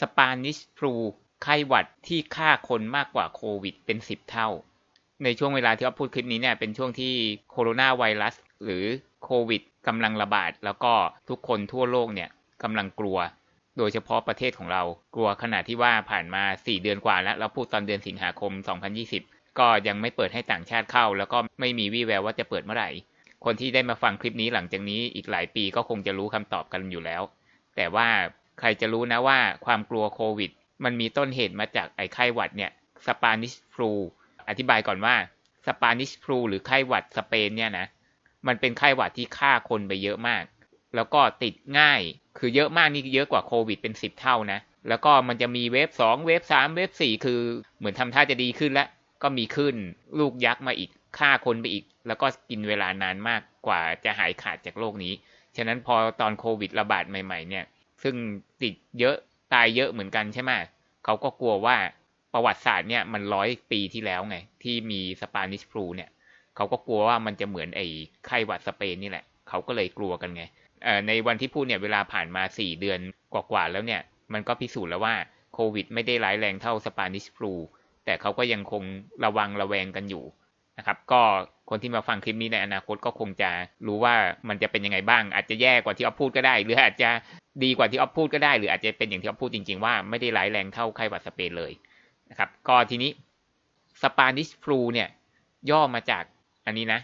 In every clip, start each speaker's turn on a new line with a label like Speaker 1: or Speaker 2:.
Speaker 1: สปานิชฟลูไข้หวัดที่ฆ่าคนมากกว่าโควิดเป็นสิบเท่า ในช่วงเวลาที่เราพูดคลิปนี้เนี่ยเป็นช่วงที่โคโรนาไวรัสหรือโควิดกำลังระบาด แล้วก็ทุกคนทั่วโลกเนี่ยกำลังกลัว โดยเฉพาะประเทศของเรากลัวขนาดที่ว่าผ่านมา 4 เดือนกว่าแล้ว เราพูดตอนเดือนสิงหาคม 2020 ก็ยังไม่เปิดให้ต่างชาติเข้า แล้วก็ไม่มีวี่แววว่าจะเปิดเมื่อไหร่ คนที่ได้มาฟังคลิปนี้หลังจากนี้อีกหลายปีก็คงจะรู้คำตอบกันอยู่แล้ว แต่ว่า ใครจะรู้นะว่าความกลัวโควิด มันมีต้นเหตุมาจากไอ้ไข้หวัดเนี่ยสปานิชฟลูอธิบายก่อนว่าสปานิชฟลูหรือไข้หวัดสเปนเนี่ยนะมันเป็นไข้หวัดที่ฆ่าคนไปเยอะมาก แล้วก็ติดง่าย คือเยอะมากนี่เยอะกว่าโควิดเป็นสิบเท่านะ แล้วก็มันจะมีเวฟสองเวฟสามเวฟสี่คือเหมือนทำท่าจะดีขึ้นแล้วก็มีขึ้นลูกยักษ์มาอีกฆ่าคนไปอีก แล้วก็กินเวลานานมากกว่าจะหายขาดจากโรคนี้ ฉะนั้นพอตอนโควิดระบาดใหม่ ๆ เนี่ย ซึ่งติดเยอะตายเยอะเหมือนกันใช่ไหมเขาก็กลัวว่าประวัติศาสตร์เนี่ยมันร้อยปีที่แล้วไง ที่มีสปานิชฟลูเนี่ยเขาก็กลัวว่ามันจะเหมือนไอ้ไข้หวัดสเปนนี่แหละ เขาก็เลยกลัวกันไงในวันที่พูดเนี่ยเวลาผ่านมา 4 เดือนกว่าๆแล้วเนี่ย มันก็พิสูจน์แล้วว่าโควิด ไม่ได้ร้ายแรงเท่าสปานิชฟลูแต่เขาก็ยังคงระวังระแวงกันอยู่ นะครับก็คนที่มาฟังคลิปนี้ในอนาคตก็คงจะรู้ว่ามันจะเป็นยังไงบ้าง อาจจะแย่กว่าที่ออฟพูดก็ได้ หรืออาจจะดีกว่าที่ออฟพูดก็ได้ หรืออาจจะเป็นอย่างที่ออฟพูดจริง ๆ ว่าไม่ได้ร้ายแรงเท่าไข้หวัดสเปนเลยนะครับก็ทีนี้สปานิชฟลูเนี่ยย่อมาจากอันนี้นะ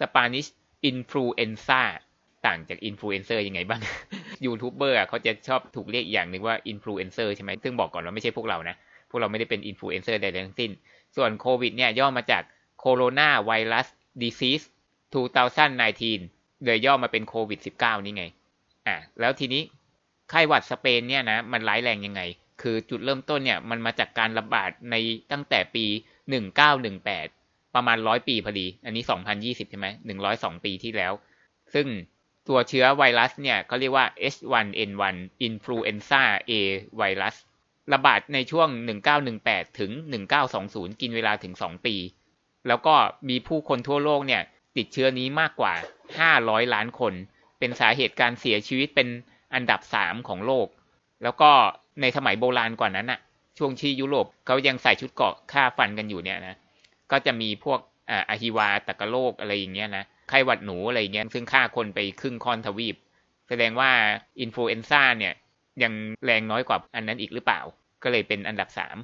Speaker 1: สปานิชอินฟลูเอนซ่าต่างจากอินฟลูเอนเซอร์ยังไงบ้างยูทูบเบอร์เขาจะชอบถูกเรียกอย่างหนึ่งว่าอินฟลูเอนเซอร์ใช่ไหมซึ่งบอกก่อนว่าไม่ใช่พวกเรานะ พวกเราไม่ได้เป็นอินฟลูเอนเซอร์ใดๆทั้งสิ้น ส่วนโควิดเนี่ยย่อมาจาก โคโรนาไวรัสดีซีส2019เลยย่อมาเป็นโควิด 19 นี่ไง อะ แล้วทีนี้ไข้หวัดสเปนเนี่ยนะ มันร้ายแรงยังไง คือจุดเริ่มต้นเนี่ย มันมาจากการระบาดในตั้งแต่ปี 1918 ประมาณร้อยปีพอดี อันนี้ 2020 ใช่ไหม 102 ปีที่แล้ว ซึ่งตัวเชื้อไวรัสเนี่ยเขาเรียกว่า H1N1 Influenza A ไวรัสระบาดในช่วง 1918 ถึง 1920 กินเวลาถึง 2 ปี แล้วก็มีผู้คนทั่วโลกเนี่ยติดเชื้อนี้มากกว่า 500 ล้านคน เป็นสาเหตุการเสียชีวิตเป็นอันดับ 3 ของโลก แล้วก็ในสมัยโบราณกว่านั้นอะช่วงที่ยุโรปเขายังใส่ชุดเกาะฆ่าฟันกันอยู่เนี่ยนะ ก็จะมีพวกอะฮิวาตะกะโรคอะไรอย่างเงี้ยนะ ไข้หวัดหนูอะไรเงี้ย ซึ่งฆ่าคนไปครึ่งคอนทวีป แสดงว่าอินฟลูเอนซ่าเนี่ยยังแรงน้อยกว่าอันนั้นอีกหรือเปล่า ก็เลยเป็นอันดับสาม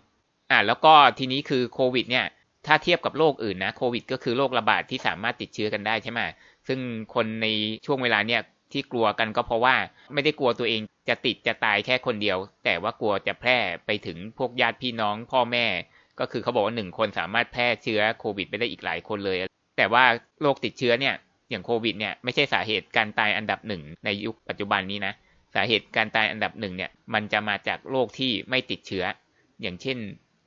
Speaker 1: อ่าแล้วก็ทีนี้คือโควิดเนี่ย ถ้าเทียบกับโรคอื่นนะโควิด ก็คือโรคระบาดที่สามารถติดเชื้อกันได้ใช่ไหมซึ่งคนในช่วงเวลาเนี่ยที่กลัวกันก็เพราะว่าไม่ได้กลัวตัวเองจะติดจะตายแค่คนเดียว แต่ว่ากลัวจะแพร่ไปถึงพวกญาติพี่น้องพ่อแม่ ก็คือเขาบอกว่าหนึ่งคนสามารถแพร่เชื้อโควิดไปได้อีกหลายคนเลย แต่ว่าโรคติดเชื้อเนี่ยอย่างโควิดเนี่ยไม่ใช่สาเหตุการตายอันดับหนึ่งในยุคปัจจุบันนี้นะสาเหตุการตายอันดับหนึ่งเนี่ยมันจะมาจากโรคที่ไม่ติดเชื้อ อย่างเช่น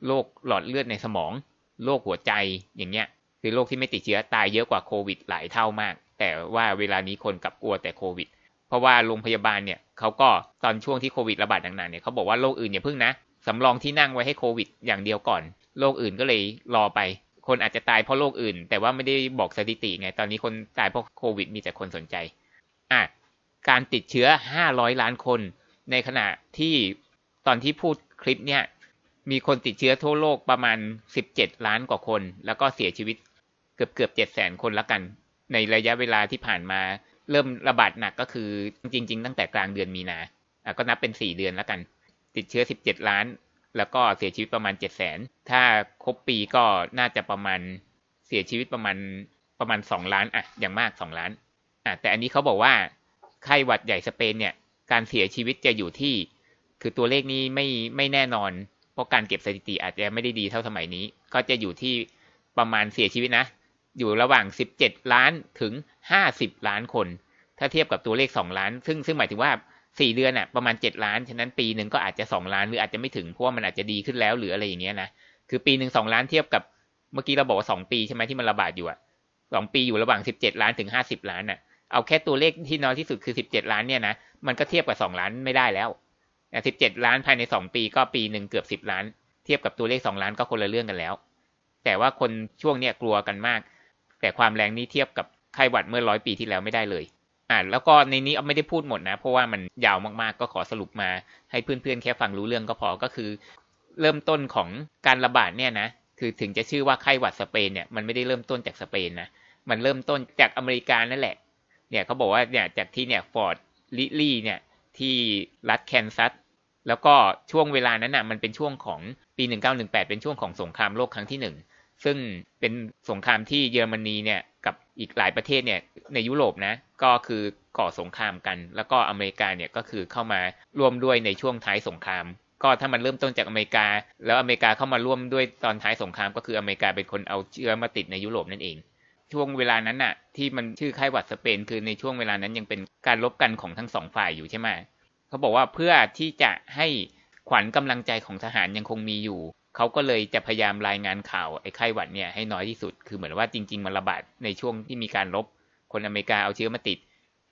Speaker 1: โรคหลอดเลือดในสมอง โรคหัวใจอย่างเงี้ยคือโรคที่ไม่ติดเชื้อตายเยอะกว่าโควิดหลายเท่ามาก แต่ว่าเวลานี้คนกลับกลัวแต่โควิด เพราะว่าโรงพยาบาลเนี่ยเขาก็ตอนช่วงที่โควิดระบาดหนักๆเนี่ยเขาบอกว่าโรคอื่นอย่าพึ่งนะสำรองที่นั่งไว้ให้โควิดอย่างเดียวก่อนโรคอื่นก็เลยรอไป คนอาจจะตายเพราะโรคอื่น แต่ว่าไม่ได้บอกสถิติไงตอนนี้คนตายเพราะโควิดมีแต่คนสนใจอะการติดเชื้อ 500 ล้านคน ในขณะที่ตอนที่พูดคลิปเนี่ย มีคนติดเชื้อทั่วโลกประมาณ 17 ล้านกว่าคน แล้วก็เสียชีวิตเกือบเกือบ7แสนคนละกัน ในระยะเวลาที่ผ่านมา เริ่มระบาดหนักก็คือจริง ๆ ตั้งแต่กลางเดือนมีนาอะก็นับเป็น 4 เดือนแล้วกัน ติดเชื้อ 17 ล้าน แล้วก็เสียชีวิตประมาณ7แสนถ้าครบปีก็น่าจะประมาณเสียชีวิตประมาณประมาณ 2 ล้านอะอย่างมาก 2 ล้านอะแต่อันนี้เขาบอกว่าไข้หวัดใหญ่สเปนเนี่ยการเสียชีวิตจะอยู่ที่ คือตัวเลขนี้ไม่ไม่แน่นอน ราะการเก็บสถิติอาจจะไม่ได้ดีเท่าสมัยนี้ ก็จะอยู่ที่ประมาณเสียชีวิตนะ อยู่ระหว่าง 17 ล้านถึง 50 ล้านคน ถ้าเทียบกับตัวเลข 2 ล้าน ซึ่งซึ่งหมายถึงว่า 4 เดือนอะประมาณ 7 ล้าน ฉะนั้นปีหนึ่งก็อาจจะ 2 ล้านหรืออาจจะไม่ถึง เพราะว่ามันอาจจะดีขึ้นแล้วหรืออะไรอย่างเงี้ยนะ คือปีหนึ่ง2ล้านเทียบกับเมื่อกี้เราบอกว่า 2 ปีใช่ไหมที่มันระบาดอยู่อะ2ปีอยู่ระหว่าง 17 ล้านถึง 50 ล้านอะ เอาแค่ตัวเลขที่น้อยที่สุดคือ 17 ล้านเนี่ยนะ มันก็เทียบกับ 2 ล้านไม่ได้แล้ว 17ล้านภายใน2ปีก็ปีหนึ่งเกือบ10ล้าน เทียบกับตัวเลขสองล้านก็คนละเรื่องกันแล้ว แต่ว่าคนช่วงเนี้ยกลัวกันมาก แต่ความแรงนี้เทียบกับไข้หวัดเมื่อร้อยปีที่แล้วไม่ได้เลย อ่าแล้วก็ในนี้ไม่ได้พูดหมดนะ เพราะว่ามันยาวมากๆ ก็ขอสรุปมาให้เพื่อนๆแค่ฟังรู้เรื่องก็พอ ก็คือ เริ่มต้นของการระบาดเนี่ยนะ คือถึงจะชื่อว่าไข้หวัดสเปนเนี่ย มันไม่ได้เริ่มต้นจากสเปนนะ มันเริ่มต้นจากอเมริกานั่นแหละ เนี่ยเขาบอกว่าเนี่ยจากที่เนี่ยฟอร์ดลิลี่เนี่ย ที่รัฐแคนซัสแล้วก็ช่วงเวลานั้นน่ะมันเป็นช่วงของปี 1918 เป็นช่วงของสงครามโลกครั้งที่หนึ่งซึ่งเป็นสงครามที่เยอรมนีเนี่ยกับอีกหลายประเทศเนี่ยในยุโรปนะก็คือก่อสงครามกัน แล้วก็อเมริกาเนี่ยก็คือเข้ามาร่วมด้วยในช่วงท้ายสงคราม ก็ถ้ามันเริ่มต้นจากอเมริกา แล้วอเมริกาเข้ามาร่วมด้วยตอนท้ายสงคราม ก็คืออเมริกาเป็นคนเอาเชื้อมาติดในยุโรปนั่นเอง ช่วงเวลานั้นน่ะ ที่มันชื่อไข้หวัดสเปน คือในช่วงเวลานั้นยังเป็นการลบกันของทั้งสองฝ่ายอยู่ใช่ไหมเขาบอกว่าเพื่อที่จะให้ขวัญกำลังใจของทหารยังคงมีอยู่เขาก็เลยจะพยายามรายงานข่าวไอ้ไข้หวัดเนี่ยให้น้อยที่สุด คือเหมือนว่าจริง ๆ มันระบาดในช่วงที่มีการลบคนอเมริกาเอาเชื้อมาติด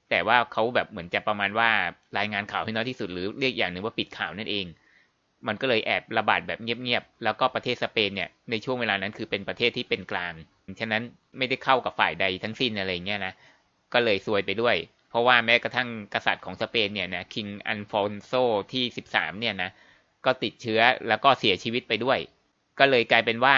Speaker 1: แต่ว่าเขาแบบเหมือนจะประมาณว่ารายงานข่าวให้น้อยที่สุด หรือเรียกอย่างหนึ่งว่าปิดข่าวนั่นเอง มันก็เลยแอบระบาดแบบเงียบๆแล้วก็ประเทศสเปนเนี่ยในช่วงเวลานั้นคือเป็นประเทศที่เป็นกลาง ฉะนั้นไม่ได้เข้ากับฝ่ายใดทั้งสิ้นอะไรเงี้ยนะก็เลยซวยไปด้วย เพราะว่าแม้กระทั่งกษัตริย์ของสเปนเนี่ยนะคิงอันฟอนโซที่13เนี่ยนะก็ติดเชื้อแล้วก็เสียชีวิตไปด้วย ก็เลยกลายเป็นว่า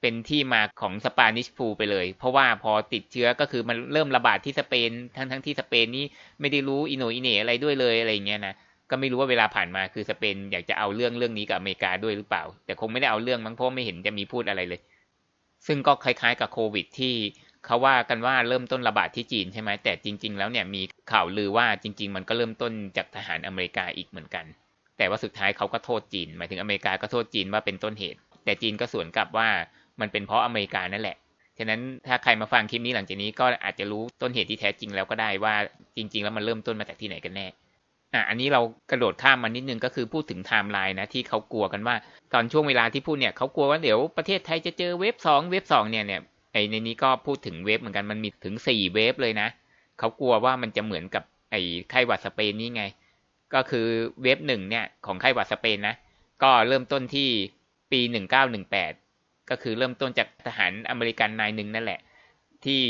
Speaker 1: เป็นที่มาของสปานิชฟูไปเลย เพราะว่าพอติดเชื้อก็คือมันเริ่มระบาดที่สเปน ทั้งทั้งที่สเปนนี้ไม่ได้รู้อินโนอิเนอะไรด้วยเลยอะไรเงี้ยนะก็ไม่รู้ว่าเวลาผ่านมาคือสเปนอยากจะเอาเรื่องเรื่องนี้กับอเมริกาด้วยหรือเปล่า แต่คงไม่ได้เอาเรื่องมั้งเพราะไม่เห็นจะมีพูดอะไรเลย ซึ่งก็คล้ายๆกับโควิดที่เขาว่ากันว่าเริ่มต้นระบาดที่จีนใช่ไหมแต่จริง ๆ แล้วเนี่ยมีข่าวลือว่าจริง ๆ มันก็เริ่มต้นจากทหารอเมริกาอีกเหมือนกัน แต่ว่าสุดท้ายเขาก็โทษจีน หมายถึงอเมริกาก็โทษจีนว่าเป็นต้นเหตุ แต่จีนก็สวนกลับว่ามันเป็นเพราะอเมริกานั่นแหละฉะนั้นถ้าใครมาฟังคลิปนี้หลังจากนี้ก็อาจจะรู้ต้นเหตุที่แท้จริงแล้วก็ได้ว่าจริง ๆ แล้วมันเริ่มต้นมาจากที่ไหนกันแน่ อะอันนี้เรากระโดดข้ามมานิดนึงก็คือพูดถึงไทม์ไลน์นะที่เขากลัวกันว่า ตอนช่วงเวลาที่พูดเนี่ยเขากลัวว่าเดี๋ยวประเทศไทยจะเจอเวฟสองเวฟสองเนี่ยเนี่ยไอในนี้ก็พูดถึงเวฟเหมือนกันมันมีถึงสี่เวฟเลยนะเขากลัวว่ามันจะเหมือนกับไอไข้หวัดสเปนนี่ไง ก็คือเวฟหนึ่งเนี่ยของไข้หวัดสเปนนะก็เริ่มต้นที่ปีหนึ่งเก้าหนึ่งแปดก็คือเริ่มต้นจากทหารอเมริกันนายหนึ่งนั่นแหละ ที่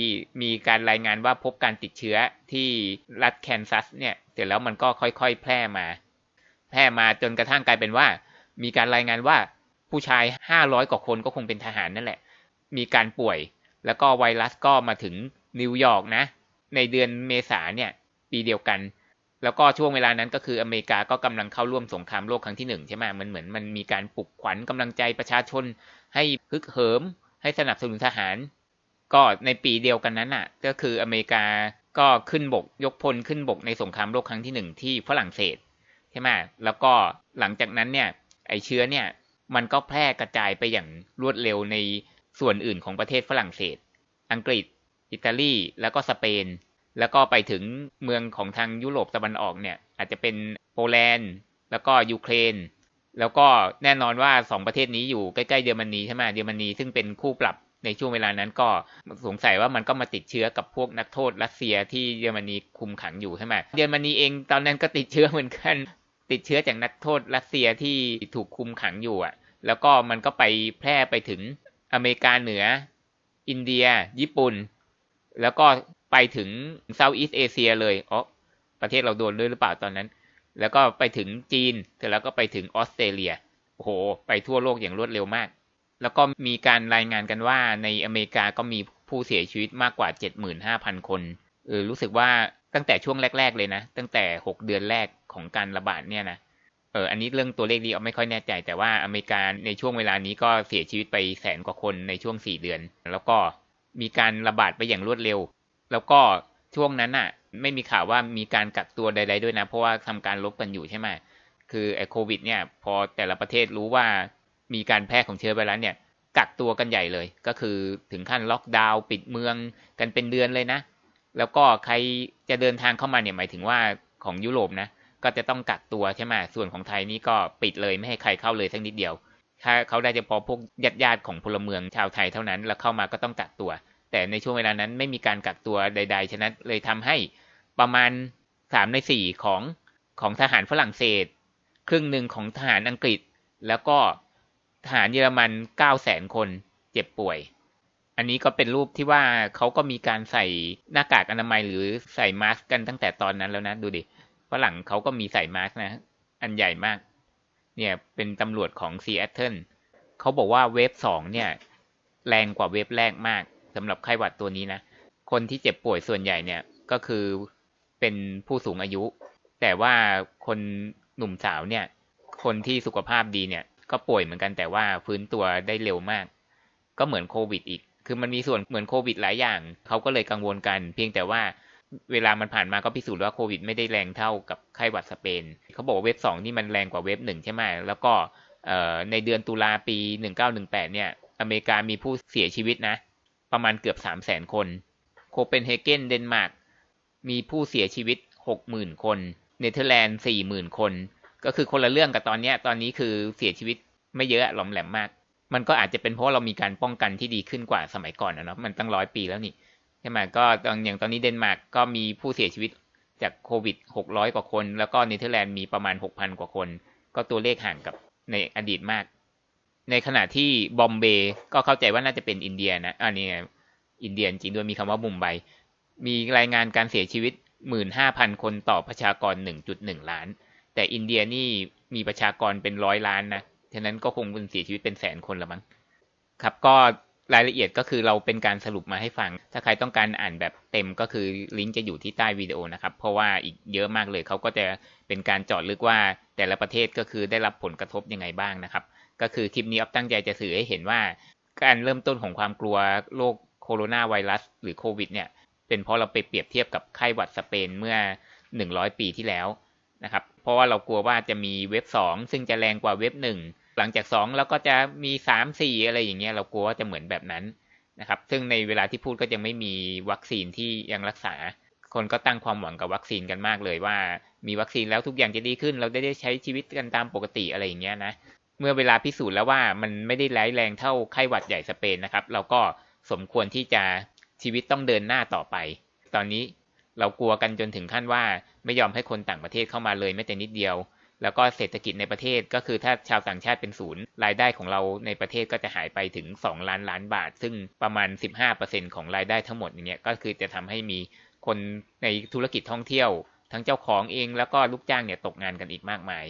Speaker 1: มีการรายงานว่าพบการติดเชื้อที่รัฐแคนซัสเนี่ยเสร็จแล้วมันก็ค่อยๆ แพร่มา แพร่มาจนกระทั่งกลายเป็นว่า มีการรายงานว่าผู้ชายห้าร้อยกว่าคนก็คงเป็นทหารนั่นแหละ มีการป่วย แล้วก็ไวรัสก็มาถึงนิวยอร์กนะ ในเดือนเมษาเนี่ยปีเดียวกัน แล้วก็ช่วงเวลานั้นก็คืออเมริกาก็กำลังเข้าร่วมสงครามโลกครั้งที่หนึ่งใช่ไหมมันเหมือนมันมีการปลุกขวัญกำลังใจประชาชนให้ฮึกเหิม ให้สนับสนุนทหาร ก็ในปีเดียวกันนั้นอะ ก็คืออเมริกาก็ขึ้นบกยกพลขึ้นบกในสงครามโลกครั้งที่หนึ่งที่ฝรั่งเศสใช่ไหมแล้วก็หลังจากนั้นเนี่ยไอเชื้อเนี่ยมันก็แพร่กระจายไปอย่างรวดเร็วในส่วนอื่นของประเทศฝรั่งเศส อังกฤษ อิตาลี แล้วก็สเปน แล้วก็ไปถึงเมืองของทางยุโรปตะวันออกเนี่ยอาจจะเป็นโปแลนด์ แล้วก็ยูเครน แล้วก็แน่นอนว่าสองประเทศนี้อยู่ใกล้ๆเยอรมนีใช่ไหมเยอรมนีซึ่งเป็นคู่ปรับ ในช่วงเวลานั้นก็สงสัยว่ามันก็มาติดเชื้อกับพวกนักโทษรัสเซียที่เยอรมนีคุมขังอยู่ใช่ไหมเยอรมนีเองตอนนั้นก็ติดเชื้อเหมือนกัน ติดเชื้อจากนักโทษรัสเซียที่ถูกคุมขังอยู่อะ แล้วก็มันก็ไปแพร่ไปถึงอเมริกาเหนือ อินเดีย ญี่ปุ่น แล้วก็ไปถึงเซาท์อีสเอเชียเลยอ๋อประเทศเราโดนด้วยหรือเปล่าตอนนั้น แล้วก็ไปถึงจีนเสร็จแล้วก็ไปถึงออสเตรเลียโอ้โห ไปทั่วโลกอย่างรวดเร็วมาก แล้วก็มีการรายงานกันว่าในอเมริกาก็มีผู้เสียชีวิตมากกว่า 75,000 คนเออรู้สึกว่าตั้งแต่ช่วงแรก ๆ เลยนะ ตั้งแต่ 6 เดือนแรกของการระบาดเนี่ยนะเอออันนี้เรื่องตัวเลขนี้เอาไม่ค่อยแน่ใจ แต่ว่าอเมริกาในช่วงเวลานี้ก็เสียชีวิตไปแสนกว่าคนในช่วง 4 เดือน แล้วก็มีการระบาดไปอย่างรวดเร็ว แล้วก็ช่วงนั้นอะ ไม่มีข่าวว่ามีการกักตัวใด ๆด้วยนะ เพราะว่าทำการลบกันอยู่ใช่ไหมคือไอ้โควิด เนี่ย พอแต่ละประเทศรู้ว่า มีการแพร่ของเชื้อไวรัสเนี่ย กักตัวกันใหญ่เลย ก็คือถึงขั้นล็อกดาวน์ปิดเมืองกันเป็นเดือนเลยนะ แล้วก็ใครจะเดินทางเข้ามาเนี่ยหมายถึงว่าของยุโรปนะ ก็จะต้องกักตัวใช่ไหมส่วนของไทยนี่ก็ปิดเลยไม่ให้ใครเข้าเลยสักนิดเดียว ถ้าเขาได้เฉพาะพวกญาติญาติของพลเมืองชาวไทยเท่านั้น แล้วเข้ามาก็ต้องกักตัว แต่ในช่วงเวลานั้นไม่มีการกักตัวใด ๆ ฉะนั้นเลยทำให้ประมาณสามในสี่ของของทหารฝรั่งเศส ครึ่งหนึ่งของทหารอังกฤษ แล้วก็ ทหารเยอรมันเก้าแสนคนเจ็บป่วย อันนี้ก็เป็นรูปที่ว่าเขาก็มีการใส่หน้ากากอนามัยหรือใส่มาสก์กันตั้งแต่ตอนนั้นแล้วนะ ดูดิฝรั่งเขาก็มีใส่มาสก์นะ อันใหญ่มาก เนี่ยเป็นตำรวจของซีแอตเทิลเขาบอกว่าเวฟสองเนี่ย แรงกว่าเวฟแรกมากสำหรับไข้หวัดตัวนี้นะ คนที่เจ็บป่วยส่วนใหญ่เนี่ยก็คือเป็นผู้สูงอายุ แต่ว่าคนหนุ่มสาวเนี่ย คนที่สุขภาพดีเนี่ย ก็ป่วยเหมือนกันแต่ว่าฟื้นตัวได้เร็วมาก ก็เหมือนโควิด อีก คือมันมีส่วนเหมือนโควิดหลายอย่างเขาก็เลยกังวลกัน เพียงแต่ว่าเวลามันผ่านมาก็พิสูจน์ว่าโควิดไม่ได้แรงเท่ากับไข้หวัดสเปนเขาบอกว่าเว็บสองนี่มันแรงกว่าเว็บหนึ่งใช่ไหมแล้วก็ในเดือนตุลาปี1918เนี่ยอเมริกามีผู้เสียชีวิตนะ ประมาณเกือบ3 0 0แสนคน โคเปนเฮเกนเดนมาร์กมีผู้เสียชีวิต60,000คน เนเธอร์แลนด์40,000คน ก็คือคนละเรื่องกับตอนนี้ตอนนี้คือเสียชีวิตไม่เยอะหลอมแหลมมาก มันก็อาจจะเป็นเพราะเรามีการป้องกันที่ดีขึ้นกว่าสมัยก่อนนะเนาะมันตั้งร้อยปีแล้วนี่ใช่ไหมก็ตอนอย่างตอนนี้เดนมาร์กก็มีผู้เสียชีวิตจากโควิด600กว่าคน แล้วก็เนเธอร์แลนด์มีประมาณ6,000กว่าคน ก็ตัวเลขห่างกับในอดีตมาก ในขณะที่บอมเบย์ก็เข้าใจว่าน่าจะเป็นอินเดียนะอันนี้อินเดียจริงด้วยมีคำว่ามุมไบมีรายงานการเสียชีวิต15,000คนต่อประชากร1.1ล้าน แต่อินเดียนี่มีประชากรเป็นร้อยล้านนะ ฉะนั้นก็คงเป็นเสียชีวิตเป็นแสนคนละมั้ง ครับ ก็รายละเอียดก็คือเราเป็นการสรุปมาให้ฟัง ถ้าใครต้องการอ่านแบบเต็มก็คือลิงก์จะอยู่ที่ใต้วิดีโอนะครับ เพราะว่าอีกเยอะมากเลย เขาก็จะเป็นการเจาะลึกว่าแต่ละประเทศก็คือได้รับผลกระทบยังไงบ้างนะครับ ก็คือคลิปนี้อัพตั้งใจจะสื่อให้เห็นว่า การเริ่มต้นของความกลัวโรคโคโรนาไวรัส หรือโควิด เนี่ย เป็นเพราะเราไปเปรียบเทียบกับไข้หวัดสเปนเมื่อ 100 ปีที่แล้วนะครับ เพราะว่าเรากลัวว่าจะมีเว็บ2ซึ่งจะแรงกว่าเว็บ1หลังจาก2แล้วก็จะมี3 4อะไรอย่างเงี้ยเรากลัวว่าจะเหมือนแบบนั้นนะครับ ซึ่งในเวลาที่พูดก็ยังไม่มีวัคซีนที่ยังรักษา คนก็ตั้งความหวังกับวัคซีนกันมากเลยว่า มีวัคซีนแล้วทุกอย่างจะดีขึ้น เราได้ได้ใช้ชีวิตกันตามปกติอะไรอย่างเงี้ยนะเมื่อเวลาพิสูจน์แล้วว่ามันไม่ได้ร้ายแรงเท่าไข้หวัดใหญ่สเปนนะครับ เราก็สมควรที่จะชีวิตต้องเดินหน้าต่อไป ตอนนี้เรากลัวกันจนถึงขั้นว่า ไม่ยอมให้คนต่างประเทศเข้ามาเลยแม้แต่นิดเดียว แล้วก็เศรษฐกิจในประเทศก็คือถ้าชาวต่างชาติเป็นศูนย์รายได้ของเราในประเทศก็จะหายไปถึง 2 ล้านล้านบาท ซึ่งประมาณ 15%ของรายได้ทั้งหมดอย่างเงี้ยก็คือจะทำให้มีคนในธุรกิจท่องเที่ยว ทั้งเจ้าของเองแล้วก็ลูกจ้างเนี่ยตกงานกันอีกมากมาย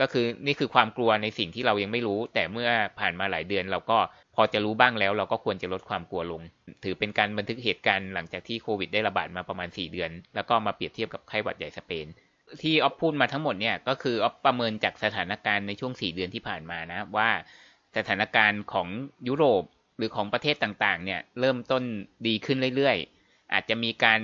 Speaker 1: ก็คือนี่คือความกลัวในสิ่งที่เรายังไม่รู้ แต่เมื่อผ่านมาหลายเดือนเราก็ พอจะรู้บ้างแล้วเราก็ควรจะลดความกลัวลง ถือเป็นการบันทึกเหตุการณ์หลังจากที่โควิดได้ระบาดมาประมาณ 4 เดือน แล้วก็มาเปรียบเทียบกับไข้หวัดใหญ่สเปน ที่ออฟพูดมาทั้งหมดเนี่ยก็คือออฟประเมินจากสถานการณ์ในช่วง 4 เดือนที่ผ่านมานะว่าสถานการณ์ของยุโรปหรือของประเทศต่างๆ เนี่ยเริ่มต้นดีขึ้นเรื่อยๆ อาจจะมีการ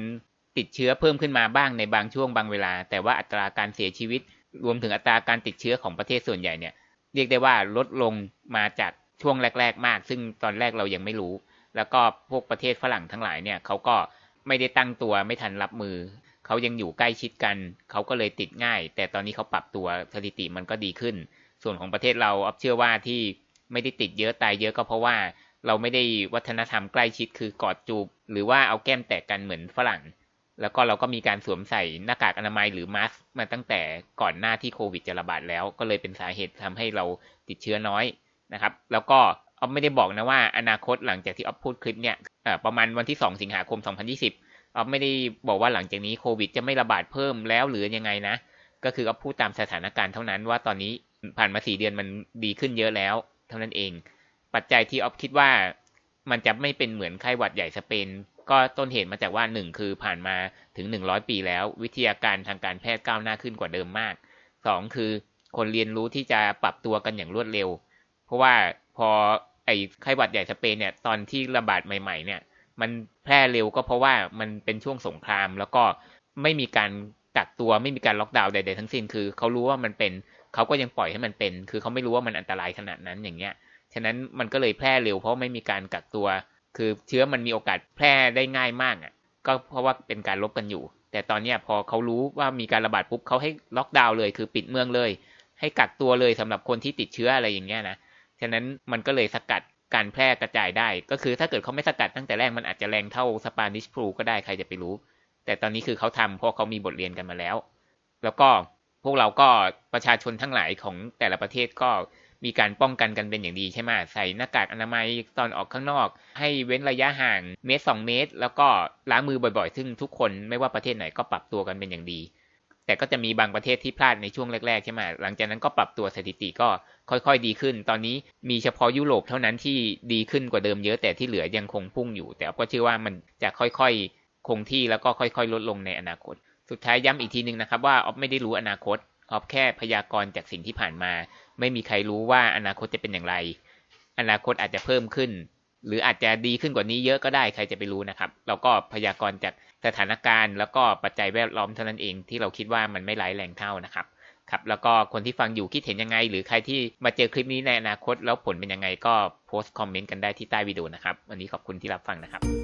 Speaker 1: ติดเชื้อเพิ่มขึ้นมาบ้างในบางช่วงบางเวลา แต่ว่าอัตราการเสียชีวิต รวมถึงอัตราการติดเชื้อของประเทศส่วนใหญ่เนี่ยเรียกได้ว่าลดลงมาจาก ช่วงแรก ๆ มาก ซึ่งตอนแรกเรายังไม่รู้ แล้วก็พวกประเทศฝรั่งทั้งหลายเนี่ยเขาก็ไม่ได้ตั้งตัวไม่ทันรับมือ เขายังอยู่ใกล้ชิดกัน เขาก็เลยติดง่าย แต่ตอนนี้เขาปรับตัวสถิติมันก็ดีขึ้น ส่วนของประเทศเราอัพเชื่อว่าที่ไม่ได้ติดเยอะตายเยอะก็เพราะว่าเราไม่ได้วัฒนธรรมใกล้ชิดคือกอดจูบ หรือว่าเอาแก้มแตกกันเหมือนฝรั่ง แล้วก็เราก็มีการสวมใส่หน้ากากอนามัยหรือมาสก์มาตั้งแต่ก่อนหน้าที่โควิดจะระบาดแล้ว ก็เลยเป็นสาเหตุทำให้เราติดเชื้อน้อย นะครับ แล้วก็ออฟไม่ได้บอกนะว่าอนาคตหลังจากที่ออฟพูดคลิปเนี่ยประมาณวันที่ 2 สิงหาคม 2020ออฟไม่ได้บอกว่าหลังจากนี้โควิดจะไม่ระบาดเพิ่มแล้วหรือยังไงนะ ก็คือออฟพูดตามสถานการณ์เท่านั้นว่าตอนนี้ผ่านมา4เดือนมันดีขึ้นเยอะแล้ว เท่านั้นเอง ปัจจัยที่ออฟคิดว่ามันจะไม่เป็นเหมือนไข้หวัดใหญ่สเปน ก็ต้นเหตุมาจากว่า1คือผ่านมาถึง100ปีแล้ว วิทยาการทางการแพทย์ก้าวหน้าขึ้นกว่าเดิมมาก2คือคนเรียนรู้ที่จะปรับตัวกันอย่างรวดเร็ว ราะว่าพอไอ้ไข้หวัดใหญ่สเปนเนี่ยตอนที่ระบาดใหม่ ๆ เนี่ย มันแพร่เร็วก็เพราะว่ามันเป็นช่วงสงคราม แล้วก็ไม่มีการกักตัวไม่มีการล็อกดาวน์ใดๆทั้งสิ้นคือเขารู้ว่ามันเป็นเขาก็ยังปล่อยให้มันเป็น คือเขาไม่รู้ว่ามันอันตรายขนาดนั้นอย่างเงี้ยฉะนั้นมันก็เลยแพร่เร็วเพราะไม่มีการกักตัว คือเชื้อมันมีโอกาสแพร่ได้ง่ายมากอะ ก็เพราะว่าเป็นการลบกันอยู่ แต่ตอนเนี้ยพอเขารู้ว่ามีการระบาดปุ๊บเขาให้ล็อกดาวน์เลย คือปิดเมืองเลย ให้กักตัวเลยสำหรับคนที่ติดเชื้ออะไรอย่างเงี้ยนะ ฉะนั้นมันก็เลยสกัดการแพร่กระจายได้ ก็คือถ้าเกิดเขาไม่สกัดตั้งแต่แรกมันอาจจะแรงเท่าสปานิชพลูก็ได้ใครจะไปรู้ แต่ตอนนี้คือเขาทำเพราะเขามีบทเรียนกันมาแล้ว แล้วก็พวกเราก็ประชาชนทั้งหลายของแต่ละประเทศก็มีการป้องกันกันเป็นอย่างดีใช่ไหมใส่หน้ากากอนามัยตอนออกข้างนอก ให้เว้นระยะห่างเมตรสองเมตร แล้วก็ล้างมือบ่อยๆ ซึ่งทุกคนไม่ว่าประเทศไหนก็ปรับตัวกันเป็นอย่างดี แต่ก็จะมีบางประเทศที่พลาดในช่วงแรกๆใช่ไหมหลังจากนั้นก็ปรับตัวสถิติก็ค่อยๆดีขึ้น ตอนนี้มีเฉพาะยุโรปเท่านั้นที่ดีขึ้นกว่าเดิมเยอะแต่ที่เหลือยังคงพุ่งอยู่ แต่ก็เชื่อว่ามันจะค่อยๆคงที่แล้วก็ค่อยๆ ลดลงในอนาคต สุดท้ายย้ำอีกทีหนึ่งนะครับว่าออฟไม่ได้รู้อนาคตออฟแค่พยากรณ์จากสิ่งที่ผ่านมา ไม่มีใครรู้ว่าอนาคตจะเป็นอย่างไร อนาคตอาจจะเพิ่มขึ้น หรืออาจจะดีขึ้นกว่านี้เยอะก็ได้ใครจะไปรู้นะครับ เราก็พยากรณ์จาก สถานการณ์แล้วก็ปัจจัยแวดล้อมเท่านั้นเองที่เราคิดว่ามันไม่ร้ายแรงเท่านะครับครับแล้วก็คนที่ฟังอยู่คิดเห็นยังไง หรือใครที่มาเจอคลิปนี้ในอนาคต แล้วผลเป็นยังไงก็โพสต์คอมเมนต์กันได้ที่ใต้วิดีโอนะครับ วันนี้ขอบคุณที่รับฟังนะครับ